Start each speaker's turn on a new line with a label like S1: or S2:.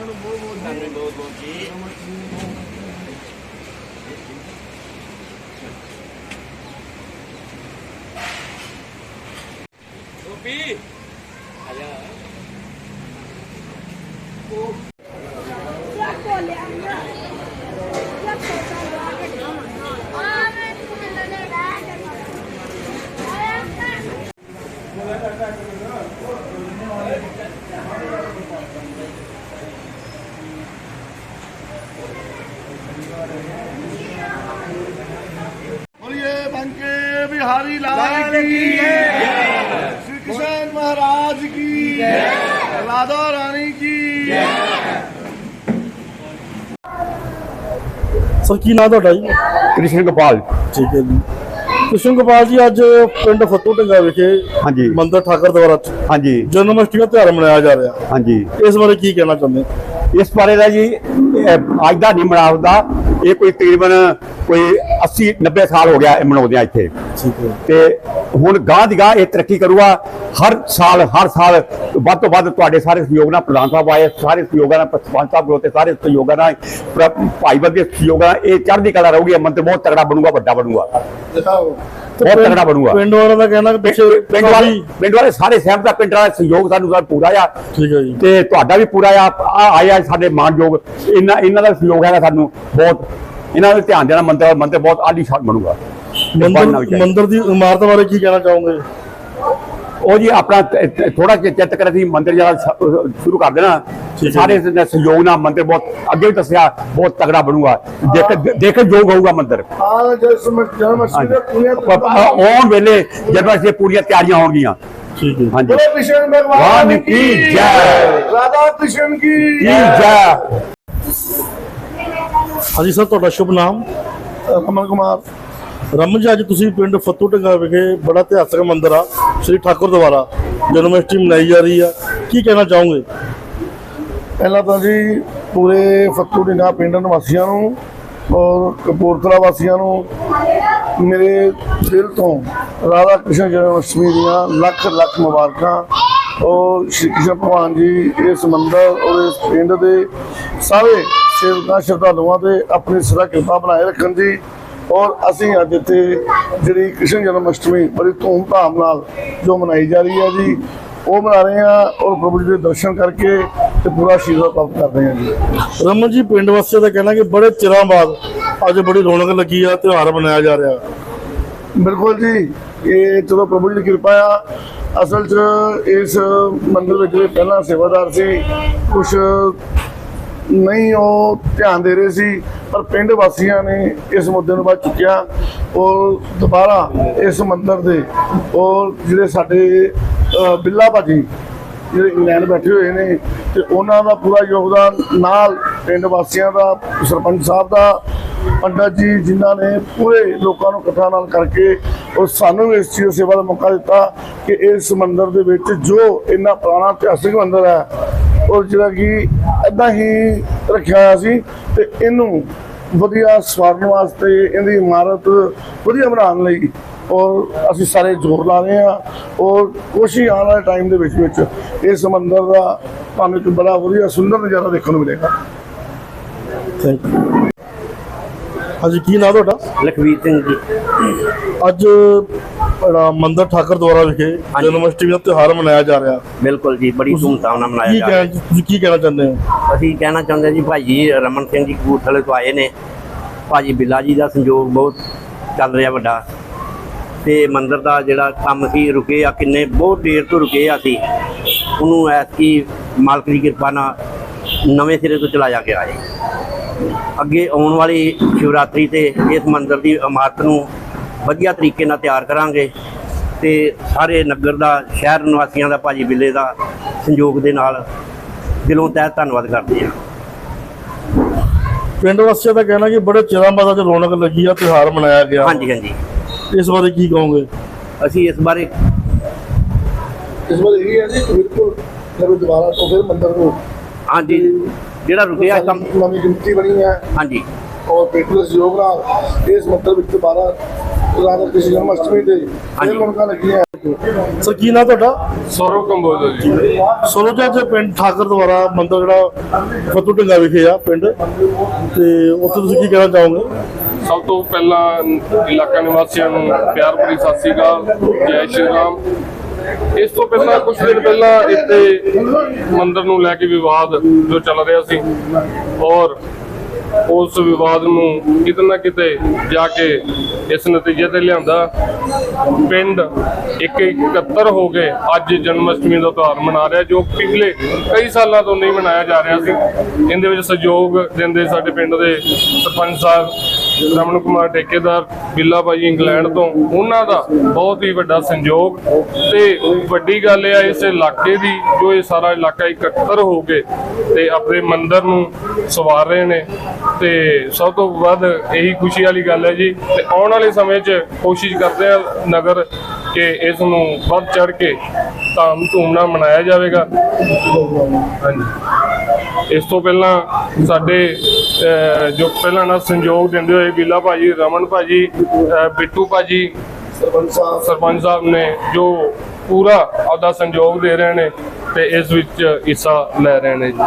S1: pegando o bolo
S2: aqui. Tá pegando o bolo aqui. Subi! Olha lá. Boa. Bihari लाल की श्री कृष्ण महाराज की राधा रानी की
S3: sir ਕੀ ਨਾਮ ਤੁਹਾਡਾ ਜੀ
S4: ਕ੍ਰਿਸ਼ਨ ਗੋਪਾਲ
S3: ਠੀਕ ਹੈ ਜੀ ਕ੍ਰਿਸ਼ਨ ਗੋਪਾਲ ਜੀ ਅੱਜ ਪਿੰਡ ਫੱਤੂ ਢੰਗਾ ਵਿਖੇ
S4: ਹਾਂਜੀ
S3: ਮੰਦਰ ਠਾਕਰ ਦੁਆਰਾ
S4: ਹਾਂਜੀ
S3: ਜਨਮ ਅਸ਼ਟਮੀ ਦਾ ਤਿਉਹਾਰ ਮਨਾਇਆ ਜਾ ਰਿਹਾ
S4: ਹਾਂਜੀ
S3: ਇਸ ਬਾਰੇ ਕੀ ਕਹਿਣਾ ਚਾਹੁੰਦੇ
S4: ਇਸ ਬਾਰੇ ਦਾ ਜੀ ਇਹ ਅੱਜ ਦਾ ਨਹੀਂ ਮਨਾਉਂਦਾ ਇਹ ਕੋਈ ਤਕਰੀਬਨ ਕੋਈ 80 90 ਸਾਲ ਹੋ ਗਿਆ ਇਹ ਮਨਾਉਂਦੇ ਆ ਇੱਥੇ। ਤੇ ਹੁਣ ਗਾਂ ਦੀ ਗਾਂ ਇਹ ਤਰੱਕੀ ਕਰੂਗਾ। ਹਰ ਸਾਲ ਹਰ ਸਾਲ ਵੱਧ ਤੋਂ ਵੱਧ ਤੁਹਾਡੇ ਸਾਰੇ ਸਹਿਯੋਗ ਨਾਲ ਪ੍ਰਧਾਨ ਸਾਹਿਬ ਆਏ ਸਾਰੇ ਸਹਿਯੋਗਾਂ ਨਾਲ ਸਰਪੰਚ ਸਾਹਿਬ ਤੇ ਸਾਰੇ ਸਹਿਯੋਗਾਂ ਨਾਲ ਭਾਈ ਬੰਦੇ ਸਹਿਯੋਗਾਂ ਇਹ ਚੜ੍ਹਦੀ ਕਲਾ ਰਹੂਗੀ ਮੰਤਰ ਬਹੁਤ ਤਗੜਾ ਬਣੂਗਾ ਵੱਡਾ ਬਣੂਗਾ। ਬਹੁਤ ਤਗੜਾ ਬਣੂਗਾ।
S3: ਪਿੰਡ ਵਾਲਿਆਂ ਦਾ ਕਹਿਣਾ ਕਿ ਪਿੱਛੇ
S4: ਪਿੰਡ ਵਾਲੇ ਪਿੰਡ ਵਾਲੇ ਸਾਰੇ ਸਹਿਮਤ ਆ ਪਿੰਡ ਵਾਲਾ ਸਹਿਯੋਗ ਸਾਨੂੰ ਦਾ ਪੂਰਾ ਆ।
S3: ਠੀਕ ਹੈ ਜੀ।
S4: ਤੇ ਤੁਹਾਡਾ ਵੀ ਪੂਰਾ ਆ ਆ- ਆਇਆ ਸਾਡੇ ਮਾਨਯੋਗ। ਇਹਨਾਂ ਇਹਨਾਂ ਦਾ ਸਹਿਯੋਗ ਹੈਗਾ ਸਾਨੂੰ ਬਹੁਤ। ਇਹਨਾਂ ਨੂੰ ਧਿਆਨ ਦੇਣਾ ਮੰਦਰ ਮੰਦਰ ਬਹੁਤ ਆਲੀਸ਼ਾਨ ਬਣੂਗਾ।
S3: ਮੰਦਰ ਮੰਦਰ ਦੀ ਇਮਾਰਤ ਬਾਰੇ ਕੀ ਕਹਿਣਾ ਚਾਹੋਗੇ?
S4: ਉਹ ਜੀ ਆਪਣਾ ਥੋੜਾ ਜਿਹਾ ਚਿੱਤ ਕਰੇ ਮੰਦਿਰ ਜਿਹੜਾ ਸ਼ੁਰੂ ਕਰ ਦੇਣਾ। ਸਾਰੇ ਸਹਿਯੋਗ ਨਾਲ ਮੰਦਿਰ ਬਹੁਤ ਅੱਗੇ ਦੱਸਿਆ ਬਹੁਤ ਤਗੜਾ ਬਣੂਗਾ। ਦੇਖ ਦੇਖ ਜੋਗ ਹੋਊਗਾ ਮੰਦਿਰ। ਹਾਂ ਜਿਸ ਆਉਣ ਵੇਲੇ ਜਦੋਂ ਅਸੀਂ ਪੂਰੀਆਂ ਤਿਆਰੀਆਂ ਹੋਣਗੀਆਂ।
S2: ਜੈ। ਰਾਧਾ
S4: ਜੈ।
S3: ਹਾਂਜੀ ਸਰ ਤੁਹਾਡਾ ਸ਼ੁਭ ਨਾਮ?
S2: ਕਮਲ ਕੁਮਾਰ।
S3: ਰਮਨ ਜੀ, ਅੱਜ ਤੁਸੀਂ ਪਿੰਡ ਫੱਤੂ ਢੰਗਾ ਵਿਖੇ ਬੜਾ ਇਤਿਹਾਸਕ ਮੰਦਿਰ ਆ, ਸ੍ਰੀ ਠਾਕੁਰ ਦੁਆਰਾ ਜਨਮਸ਼ਟਮੀ ਮਨਾਈ ਜਾ ਰਹੀ ਆ। ਕੀ ਕਹਿਣਾ ਚਾਹੋਗੇ?
S2: ਪਹਿਲਾਂ ਤਾਂ ਜੀ, ਪੂਰੇ ਫੱਤੂ ਢਿੰਗਾ ਪਿੰਡ ਨਿਵਾਸੀਆਂ ਨੂੰ ਔਰ ਕਪੂਰਥਲਾ ਵਾਸੀਆਂ ਨੂੰ ਮੇਰੇ ਦਿਲ ਤੋਂ ਰਾਧਾ ਕ੍ਰਿਸ਼ਨ ਜਨਮ ਦੀਆਂ ਲੱਖ ਲੱਖ ਮੁਬਾਰਕਾਂ। ਔਰ ਸ਼੍ਰੀ ਕ੍ਰਿਸ਼ਨ ਭਗਵਾਨ ਜੀ ਇਸ ਮੰਦਰ ਔਰ ਇਸ ਪਿੰਡ ਦੇ ਸਾਰੇ ਸੇਵਕਾਂ, ਸ਼ਰਧਾਲੂਆਂ ਤੇ ਆਪਣੀ ਸਦਾ ਕਿਰਪਾ ਬਣਾਏ ਰੱਖਣ ਜੀ ਔਰ ਅਸੀਂ ਅੱਜ ਇੱਥੇ ਜਿਹੜੀ ਕ੍ਰਿਸ਼ਨ ਜਨਮ ਅਸ਼ਟਮੀ ਬੜੀ ਧੂਮ-ਧਾਮ ਨਾਲ ਜੋ ਮਨਾਈ ਜਾ ਰਹੀ ਹੈ ਜੀ ਉਹ ਮਨਾ ਰਹੇ ਹਾਂ ਔਰ ਪ੍ਰਭੂ ਜੀ ਦੇ ਦਰਸ਼ਨ ਕਰਕੇ ਤੇ ਪੂਰਾ ਆਸ਼ੀਰਵਾਦ ਪ੍ਰਾਪਤ ਕਰ ਰਹੇ ਹਾਂ ਜੀ।
S3: ਰਮਨ ਜੀ ਪਿੰਡ ਵਾਸੀਆਂ ਦਾ ਕਹਿਣਾ ਕਿ ਬੜੇ ਚਿਰਾਂ ਬਾਅਦ ਅੱਜ ਬੜੀ ਰੌਣਕ ਲੱਗੀ ਆ ਤਿਉਹਾਰ ਮਨਾਇਆ ਜਾ ਰਿਹਾ।
S2: ਬਿਲਕੁਲ ਜੀ ਇਹ ਚਲੋ ਪ੍ਰਭੂ ਜੀ ਦੀ ਕਿਰਪਾ ਆ। ਅਸਲ 'ਚ ਇਸ ਮੰਦਿਰ ਵਿੱਚ ਪਹਿਲਾਂ ਸੇਵਾਦਾਰ ਸੀ ਕੁਝ ਨਹੀਂ, ਉਹ ਧਿਆਨ ਦੇ ਰਹੇ ਸੀ, ਪਰ ਪਿੰਡ ਵਾਸੀਆਂ ਨੇ ਇਸ ਮੁੱਦੇ ਨੂੰ ਬਾਅਦ ਚੁੱਕਿਆ। ਔਰ ਦੁਬਾਰਾ ਇਸ ਮੰਦਰ ਦੇ ਔਰ ਜਿਹੜੇ ਸਾਡੇ ਬਿੱਲਾ ਭਾਜੀ ਜਿਹੜੇ ਇੰਗਲੈਂਡ ਬੈਠੇ ਹੋਏ ਨੇ, ਤੇ ਉਹਨਾਂ ਦਾ ਪੂਰਾ ਯੋਗਦਾਨ ਨਾਲ ਪਿੰਡ ਵਾਸੀਆਂ ਦਾ, ਸਰਪੰਚ ਸਾਹਿਬ ਦਾ, ਪੰਡਤ ਜੀ ਜਿਨ੍ਹਾਂ ਨੇ ਪੂਰੇ ਲੋਕਾਂ ਨੂੰ ਇਕੱਠਾ ਨਾਲ ਕਰਕੇ ਔਰ ਸਾਨੂੰ ਇਸ ਚੀਜ਼ ਸੇਵਾ ਦਾ ਮੌਕਾ ਦਿੱਤਾ ਕਿ ਇਸ ਮੰਦਿਰ ਦੇ ਵਿੱਚ ਜੋ ਇੰਨਾ ਪੁਰਾਣਾ ਇਤਿਹਾਸਿਕ ਮੰਦਿਰ ਹੈ, ਔਰ ਜਿਹੜਾ ਕਿ ਇਦਾਂ ਹੀ ਰੱਖਿਆ ਹੋਇਆ ਸੀ ਤੇ ਇਹਨੂੰ ਵਧੀਆ ਸਵਾਰਨ ਵਾਸਤੇ ਇਹਦੀ ਇਮਾਰਤ ਵਧੀਆ ਬਣਾਉਣ ਲਈ ਔਰ ਅਸੀਂ ਸਾਰੇ ਜ਼ੋਰ ਲਾ ਰਹੇ ਹਾਂ ਔਰ ਕੋਸ਼ਿਸ਼ ਆਉਣ ਵਾਲੇ ਟਾਈਮ ਦੇ ਵਿੱਚ ਵਿੱਚ ਇਸ ਮੰਦਿਰ ਦਾ ਤੁਹਾਨੂੰ ਇੱਕ ਬੜਾ ਵਧੀਆ ਸੁੰਦਰ ਨਜ਼ਾਰਾ ਦੇਖਣ ਨੂੰ ਮਿਲੇਗਾ।
S3: ਥੈਂਕ ਯੂ ਹਾਂਜੀ ਕੀ ਨਾਮ ਤੁਹਾਡਾ?
S5: ਲਖਵੀਰ ਸਿੰਘ ਜੀ।
S3: ਅੱਜ ਜਿਹੜਾ ਮੰਦਰ ਠਾਕਰ ਦੁਆਰਾ ਵਿਖੇ ਜਨਮ ਅਸ਼ਟਮੀ ਦਾ ਤਿਉਹਾਰ ਮਨਾਇਆ ਜਾ ਰਿਹਾ।
S5: ਬਿਲਕੁਲ ਜੀ ਬੜੀ ਧੂਮਧਾਮ ਨਾਲ ਮਨਾਇਆ
S3: ਕੀ
S5: ਜਾ ਰਿਹਾ।
S3: ਕਹਿਣਾ ਤੁਸੀਂ ਕੀ ਕਹਿਣਾ ਚਾਹੁੰਦੇ ਹੋ?
S5: ਅਸੀਂ ਕਹਿਣਾ ਚਾਹੁੰਦੇ ਜੀ ਭਾਈ ਜੀ ਰਮਨ ਸਿੰਘ ਜੀ ਕਪੂਰਥਲੇ ਤੋਂ ਆਏ ਨੇ। ਭਾਜੀ ਬਿੱਲਾ ਜੀ ਦਾ ਸੰਯੋਗ ਬਹੁਤ ਚੱਲ ਰਿਹਾ ਵੱਡਾ। ਤੇ ਮੰਦਿਰ ਦਾ ਜਿਹੜਾ ਕੰਮ ਸੀ ਰੁਕੇ ਆ ਕਿੰਨੇ ਬਹੁਤ ਦੇਰ ਤੋਂ ਰੁਕੇ ਆ ਸੀ ਉਹਨੂੰ ਐਸੀ ਮਾਲਕ ਦੀ ਕਿਰਪਾ ਨਾਲ ਨਵੇਂ ਸਿਰੇ ਤੋਂ ਚਲਾਇਆ ਗਿਆ ਹੈ। ਅੱਗੇ ਆਉਣ ਵਾਲੀ ਸ਼ਿਵਰਾਤਰੀ ਤੇ ਇਸ ਮੰਦਿਰ ਦੀ ਇਮਾਰਤ ਨੂੰ ਵਧੀਆ ਤਰੀਕੇ ਨਾਲ ਤਿਆਰ ਕਰਾਂਗੇ ਤੇ ਸਾਰੇ ਨਗਰ ਦਾ ਸ਼ਹਿਰ ਨਿਵਾਸੀਆਂ ਦਾ ਭਾਜੀ ਬਿੱਲੇ ਦਾ ਸੰਯੋਗ ਦੇ ਨਾਲ ਦਿਲੋਂ ਤਹਿ ਧੰਨਵਾਦ ਕਰਦੇ ਹਾਂ।
S3: ਪਿੰਡ ਵਾਸੀਆਂ ਦਾ ਕਹਿਣਾ ਕਿ ਬੜੇ ਚਿਰਾਂ ਬਾਅਦ ਅੱਜ ਰੌਣਕ ਲੱਗੀ ਆ ਤਿਉਹਾਰ ਮਨਾਇਆ ਗਿਆ।
S5: ਹਾਂਜੀ ਹਾਂਜੀ।
S3: ਇਸ ਬਾਰੇ ਕੀ ਕਹੋਗੇ?
S5: ਅਸੀਂ ਇਸ ਬਾਰੇ
S2: ਇਸ ਵਾਰ ਇਹ ਹੈ ਜੀ ਕਿ ਬਿਲਕੁਲ ਦੁਬਾਰਾ ਤੋਂ ਫਿਰ ਮੰਦਿਰ ਨੂੰ
S5: ਹਾਂਜੀ ਜਿਹੜਾ ਰੁਕਿਆ ਕੰਮ
S2: ਨਵੀਂ ਗਿਣਤੀ ਬਣੀ ਹੈ।
S5: ਹਾਂਜੀ।
S2: ਔਰ ਪੇਟੂ ਸਹਿਯੋਗ ਨਾਲ ਇਸ ਮੰਦਿਰ ਵਿੱਚ ਦੁਬਾਰਾ ਰਾਧਾ ਕ੍ਰਿਸ਼ਨ ਜਨਮ ਅਸ਼ਟਮੀ ਦੇ ਫਿਰ
S5: ਹਾਂਜੀ।
S2: ਰੌਣਕਾਂ ਲੱਗੀਆਂ।
S3: ਸਰ ਕੀ ਨਾਮ ਤੁਹਾਡਾ?
S6: ਸੌਰਵ ਕੰਬੋਜ ਜੀ।
S3: ਸੋਨੋ ਜੀ ਅੱਜ ਪਿੰਡ ਠਾਕਰ ਦੁਆਰਾ ਮੰਦਰ ਜਿਹੜਾ ਫਤੂ ਢੰਗਾ ਵਿਖੇ ਆ ਪਿੰਡ। ਤੇ ਉੱਥੇ ਤੁਸੀਂ ਕੀ ਕਹਿਣਾ ਚਾਹੋਗੇ?
S6: ਸਭ ਤੋਂ ਪਹਿਲਾਂ ਇਲਾਕਾ ਨਿਵਾਸੀਆਂ ਨੂੰ ਪਿਆਰ ਭਰੀ ਸਤਿ ਸ੍ਰੀ ਅਕਾਲ ਜੈ ਸ਼੍ਰੀ ਰਾਮ। ਇਸ ਤੋਂ ਪਹਿਲਾਂ ਕੁਝ ਦਿਨ ਪਹਿਲਾਂ ਇੱਥੇ ਮੰਦਿਰ ਨੂੰ ਲੈ ਕੇ ਵਿਵਾਦ ਜੋ ਚੱਲ ਰਿਹਾ ਸੀ ਔਰ ਉਸ ਵਿਵਾਦ ਨੂੰ ਕਿਤੇ ਨਾ ਕਿਤੇ ਜਾ ਕੇ ਇਸ ਨਤੀਜੇ ਤੇ ਲਿਆਂਦਾ। ਪਿੰਡ ਇੱਕ ਇਕੱਤਰ ਹੋ ਕੇ ਅੱਜ ਜਨਮ ਅਸ਼ਟਮੀ ਦਾ ਤਿਉਹਾਰ ਮਨਾ ਰਿਹਾ, ਜੋ ਪਿਛਲੇ ਕਈ ਸਾਲਾਂ ਤੋਂ ਨਹੀਂ ਮਨਾਇਆ ਜਾ ਰਿਹਾ ਸੀ। ਇਹਦੇ ਵਿੱਚ ਸਹਿਯੋਗ ਦਿੰਦੇ ਸਾਡੇ ਪਿੰਡ ਦੇ ਸਰਪੰਚ ਸਾਹਿਬ ਰਮਨ ਕੁਮਾਰ ਠੇਕੇਦਾਰ, ਬਿੱਲਾ ਭਾਈ ਇੰਗਲੈਂਡ ਤੋਂ, ਉਹਨਾਂ ਦਾ ਬਹੁਤ ਹੀ ਵੱਡਾ ਸੰਯੋਗ। ਤੇ ਵੱਡੀ ਗੱਲ ਇਹ ਆ, ਇਸ ਇਲਾਕੇ ਦੀ ਜੋ ਇਹ ਸਾਰਾ ਇਲਾਕਾ ਇਕੱਤਰ ਹੋ ਕੇ ਤੇ ਆਪਣੇ ਮੰਦਰ ਨੂੰ ਸਵਾਰ ਰਹੇ ਨੇ। ਤੇ ਸਭ ਤੋਂ ਵੱਧ ਇਹੀ ਖੁਸ਼ੀ ਵਾਲੀ ਗੱਲ ਹੈ ਜੀ, ਤੇ ਆਉਣ ਵਾਲੇ ਸਮੇਂ 'ਚ ਕੋਸ਼ਿਸ਼ ਕਰਦੇ ਆ ਨਗਰ ਕਿ ਇਸ ਨੂੰ ਵੱਧ ਚੜ ਕੇ ਧਾਮ ਧੂਮ ਨਾਲ ਮਨਾਇਆ ਜਾਵੇਗਾ। ਹਾਂਜੀ। ਇਸ ਤੋਂ ਪਹਿਲਾਂ ਸਾਡੇ ਜੋ ਪਹਿਲਾਂ ਨਾਲ ਸੰਯੋਗ ਦਿੰਦੇ ਹੋਏ ਬਿੱਲਾ ਭਾਜੀ ਰਮਨ ਭਾਜੀ ਅਹ, ਬਿੱਟੂ ਭਾਜੀ
S2: ਸਰਪੰਚ ਸਾਹਿਬ
S6: ਸਰਪੰਚ ਸਾਹਿਬ ਨੇ ਜੋ ਪੂਰਾ ਆਪਦਾ ਸੰਯੋਗ ਦੇ ਰਹੇ ਨੇ ਤੇ ਇਸ ਵਿੱਚ ਹਿੱਸਾ ਲੈ ਰਹੇ ਨੇ ਜੀ।